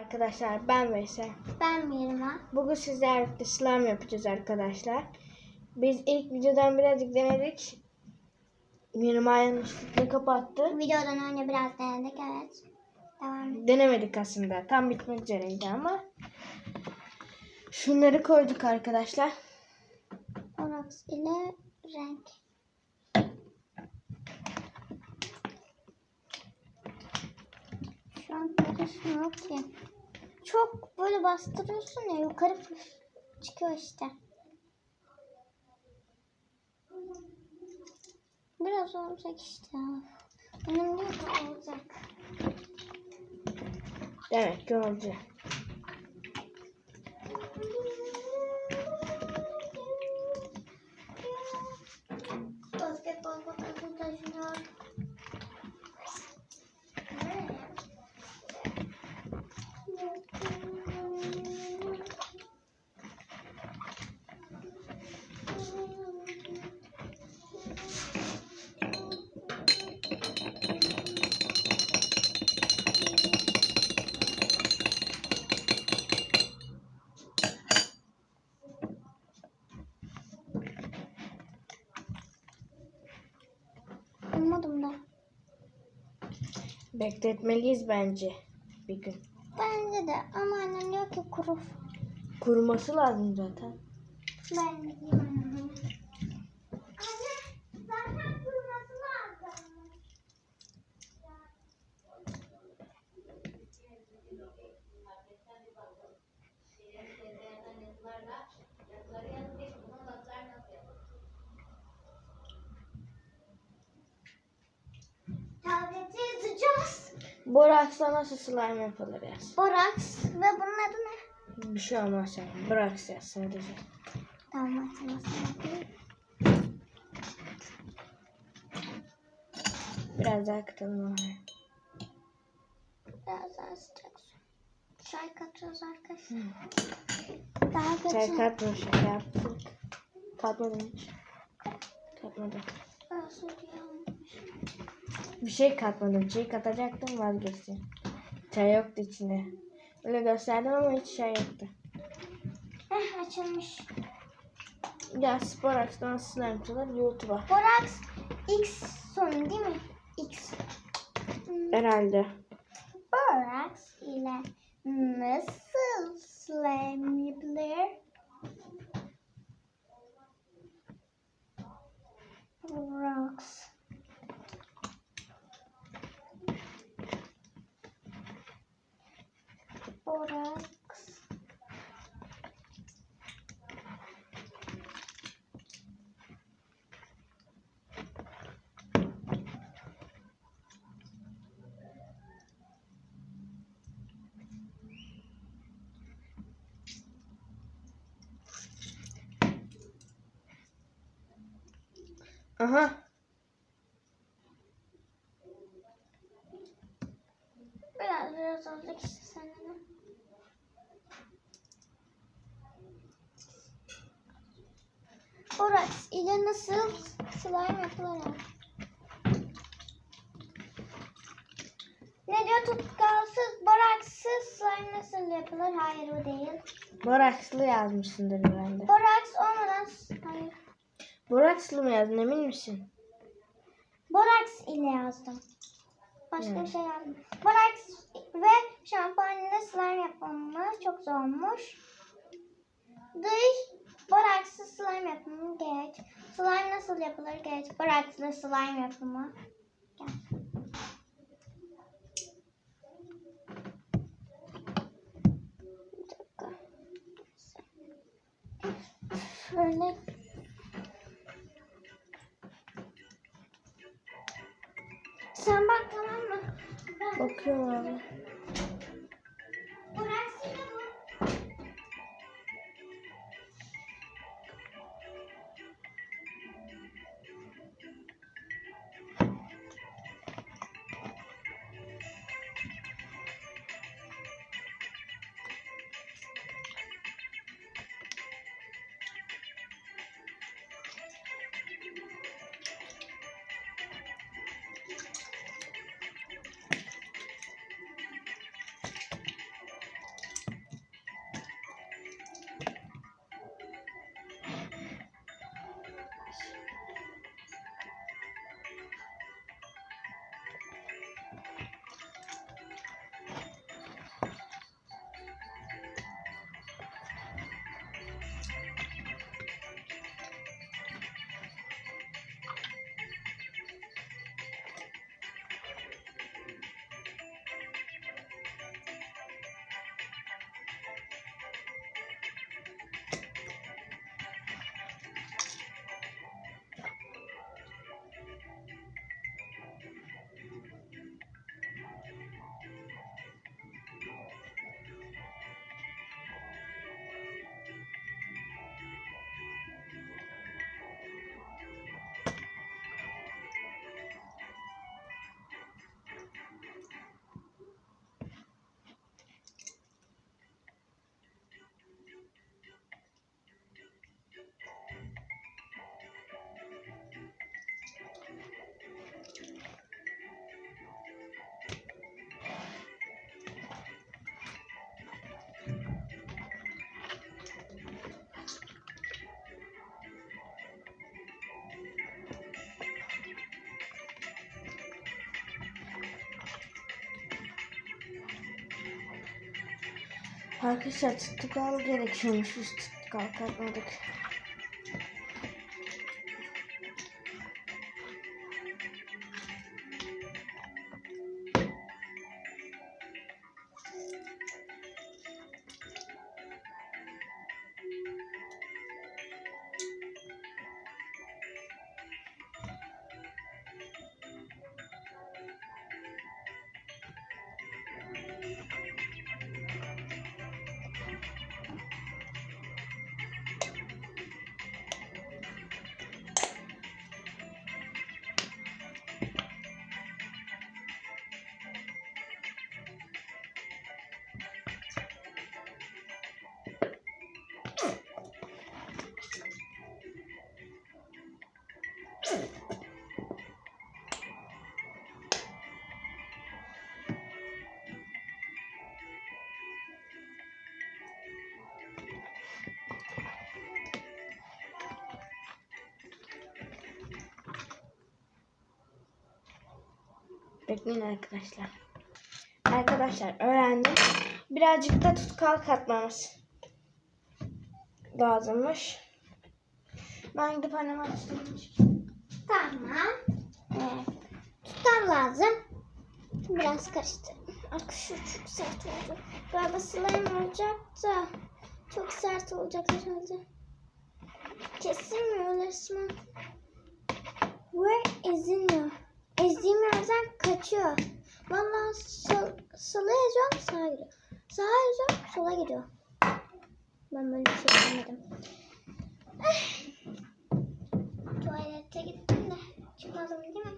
Arkadaşlar ben Veysel. Ben Mirma. Bugün sizlerle slime yapacağız arkadaşlar. Biz ilk videodan birazcık denedik. Mirma yanlışlıkla kapattı. Videodan önce biraz denedik evet. Devam. Denemedik aslında. Tam bitmek üzereydi ama. Şunları koyduk arkadaşlar. Orox ile renk. Karışmıyor ki. Çok böyle bastırıyorsun ya yukarı çıkıyor işte. Biraz olacak işte. Ki olacak. Demek ki Bekletmeliyiz bence bir gün. Bence de ama annem diyor ki kuru. Kuruması lazım zaten. Ben. Anne zaten kuruması lazım. Tableti yazacağız. Boraksla nasıl slime yapılır yaz. Borax ve bunun adı ne? Bir şey olmaz yani. Boraks yaz sadece. Tamam hatırlasın. Biraz daha katalım oraya. Biraz daha sıcak su. Çay katıyoruz arkadaşlar. Daha kötü. Çay katma şaka yaptık. Katmadım hiç. Katmadım. Yanmış. Bir şey katmadım. Çay katacaktım vazgeçtim. Çay yoktu içinde. Öyle gösterdim ama hiç çay yoktu. Heh açılmış. Ya Sporax'tan slime yapıyorlar YouTube'a. Borax X sonu değil mi? X. Hmm, Herhalde. Borax ile nasıl slime yapılır? Borax. Borax. Aha. Biraz biraz olacak işte seninle. Borax ile nasıl slime yapılır? Ne diyor tutkalsız, boraksız slime nasıl yapılır? Hayır o değil. Borakslı yazmışsındır herhalde. Boraks olmadan, hayır. Borakslı mı yazdın emin misin? Boraks ile yazdım. Başka Hmm. bir şey yazdım. Boraks ve şampuan ile slime yapımı çok zormuş. Dış borakslı slime yapımı geç. Slime nasıl yapılır geç. Borakslı slime yapımı. Gel. Bir Sen bak tamam mı? Ben Bakıyorum abi. Arkadaşlar tutkal gerekiyormuş. Biz. Bekleyin arkadaşlar. Arkadaşlar öğrendim. Birazcık da tutkal katmamız lazımmış. Ben gidip anneme açtım. Tamam. Evet. Tutam lazım. Biraz karıştır. Arkadaşlar çok sert oldu. Galiba slime olacak da çok sert olacak herhalde. Kesilmiyor resmen. Ve ezilmiyor. Ezdiğim yerden kaçıyor. Valla sol, sola yazıyorum sağa gidiyor. Sağa yazıyorum sola gidiyor. Ben böyle bir şey görmedim. Tuvalete gittim de çıkmadım değil mi?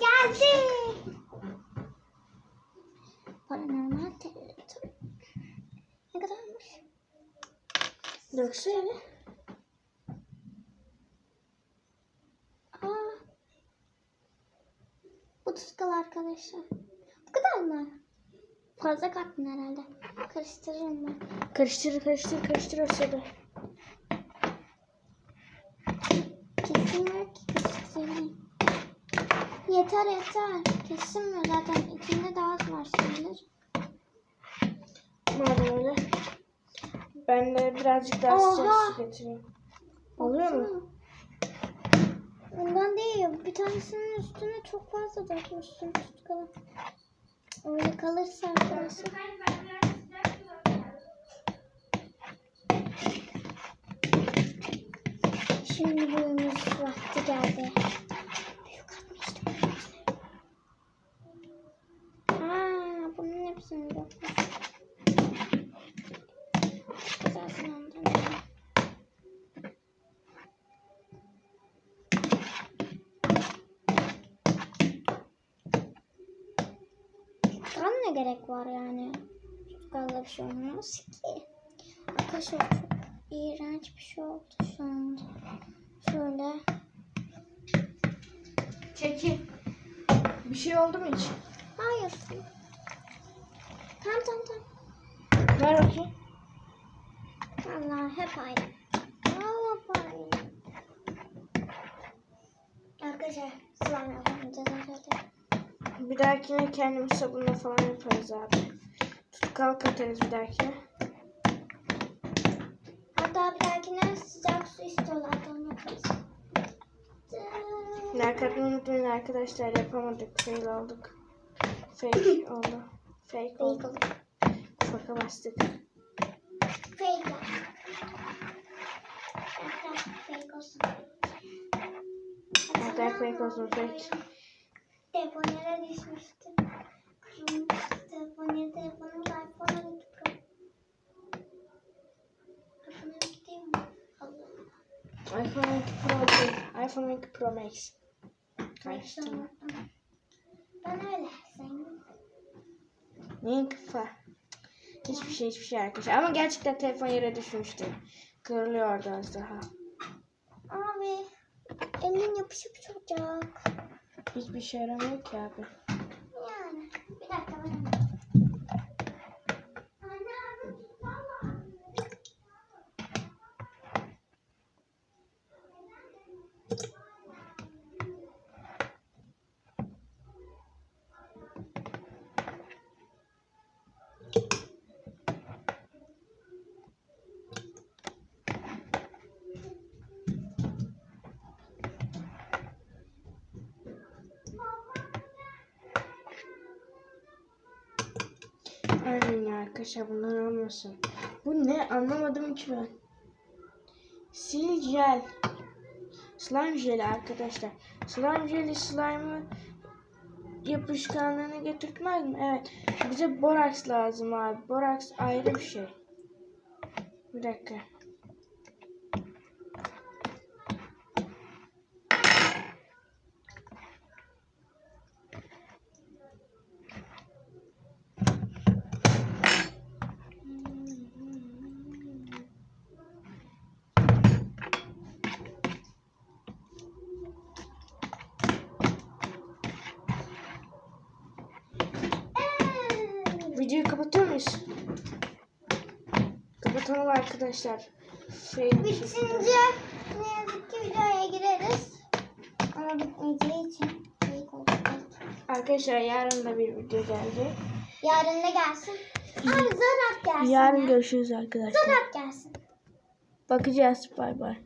Geldi. Paranormal televizyon. Ne kadarmış? Döksene. Aa. Bu tutkal arkadaşlar. Bu kadar mı? Fazla kattın herhalde. Karıştırırım ben. Karıştır karıştır karıştır o sırada. Kesilmiyor ki karıştırayım. Yeter yeter. Kesilmiyor zaten. İçinde daha az var sanırım. Madem öyle. Ben de birazcık daha sıcak su getireyim. Oluyor mu? Ondan değil. Bir tanesinin üstüne çok fazla dökmüşsün tutkalı. Öyle kalırsa arkadaşlar. Şimdi büyümüş vakti geldi. Ne gerek var yani? Tutkalda bir şey olmaz ki. Arkadaşlar çok iğrenç bir şey oldu şu anda. Şöyle. Çekil. Bir şey oldu mu hiç? Hayır. Tamam tamam tamam. Ver bakayım. Allah hep aynı. Allah hep aynı. Arkadaşlar slime yapamayacağız herhalde. Bir dahakine kendimiz sabunla falan yaparız abi. Tutkal katarız bir dahakine. Hatta bir dahakine sıcak su istiyorlar. Onu yaparız. Like atmayı unutmayın arkadaşlar. Yapamadık. Fail olduk. Fake oldu. Fake oldu. Faka bastık. Fake. Arkadaşlar fake olsun. Arkadaşlar fake olsun fake. Yere düşmüştü. Kırılmıştı telefon yere telefonum da iPhone 12 Pro. iPhone 12 değil mi? Allah. iPhone 12 Pro değil. iPhone 12 Pro Max. Karıştırma. Ben öyle zengin. Neyin kafa? Hiçbir şey hiçbir şey arkadaşlar. Ama gerçekten telefon yere düşmüştü. Kırılıyordu az daha. Abi elim yapışıp olacak. Hiçbir şey yaramıyor ki abi. Arkadaşlar bunlar olmasın. Bu ne anlamadım ki ben. Sil jel. Slime jeli arkadaşlar. Slime jeli slime'ı yapışkanlığını getirtmez mi? Evet. Bize boraks lazım abi. Boraks ayrı bir şey. Bir dakika. Videoyu kapatıyor muyuz? Kapatalım arkadaşlar. Şey, Bitince ne yazık ki videoya gireriz. Ama bitmeyeceği için olacak. Arkadaşlar yarın da bir video gelecek. Yarın ne gelsin? Abi zarar gelsin. Yarın ya. görüşürüz arkadaşlar. Zarar gelsin. Bakacağız. Bay bay.